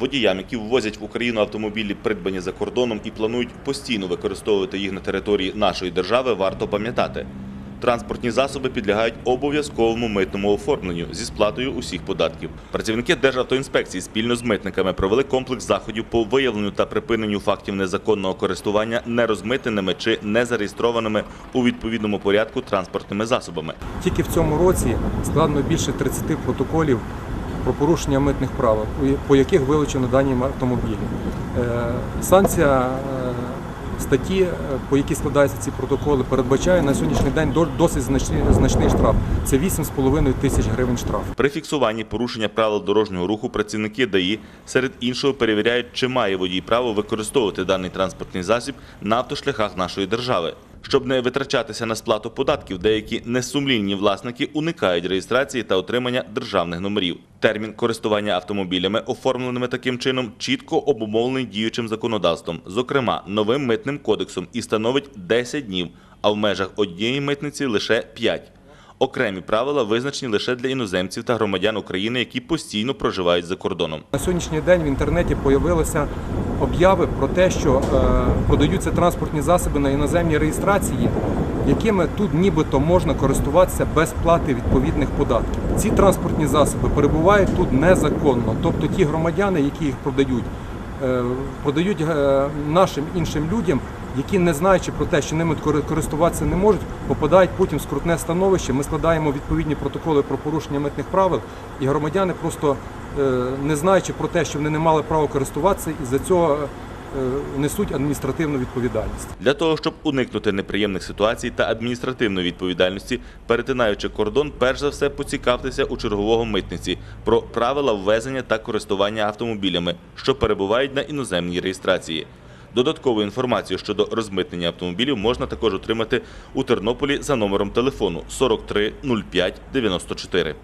Водіям, які ввозять в Україну автомобілі, придбані за кордоном і планують постійно використовувати їх на території нашої держави, варто пам'ятати. Транспортні засоби підлягають обов'язковому митному оформленню зі сплатою усіх податків. Працівники Державтоінспекції спільно з митниками провели комплекс заходів по виявленню та припиненню фактів незаконного користування нерозмитненими чи незареєстрованими у відповідному порядку транспортними засобами. Тільки в цьому році складено більше 30 протоколів про порушення митних правил, по яких вилучено дані автомобілі. Е, Санкція е, статті, е, по якій складаються ці протоколи, передбачає на сьогоднішній день досить значний, значний штраф. Це 8,5 тисяч гривень штраф. При фіксуванні порушення правил дорожнього руху працівники ДАІ серед іншого перевіряють, чи має водій право використовувати даний транспортний засіб на автошляхах нашої держави. Щоб не витрачатися на сплату податків, деякі несумлінні власники уникають реєстрації та отримання державних номерів. Термін користування автомобілями, оформленими таким чином, чітко обумовлений діючим законодавством, зокрема новим митним кодексом, і становить 10 днів, а в межах однієї митниці лише 5. Окремі правила визначені лише для іноземців та громадян України, які постійно проживають за кордоном. На сьогоднішній день в інтернеті з'явилися обяви про те, що е, продаються транспортні засоби на іноземній реєстрації, якими тут нібито можна користуватися без плати відповідних податків. Ці транспортні засоби перебувають тут незаконно, тобто ті громадяни, які їх продають, е, продають е, нашим іншим людям, які не знаючи про те, що ними кори- користуватися не можуть, попадають потім в скрутне становище. Ми складаємо відповідні протоколи про порушення митних правил, і громадяни просто е, не знаючи про те, що вони не мали права користуватися, і за цього е, несуть адміністративну відповідальність. Для того, щоб уникнути неприємних ситуацій та адміністративної відповідальності, перетинаючи кордон, перш за все поцікавтеся у чергового митниці про правила ввезення та користування автомобілями, що перебувають на іноземній реєстрації. Додаткову інформацію щодо розмитнення автомобілів можна також отримати у Тернополі за номером телефону 43 05 94.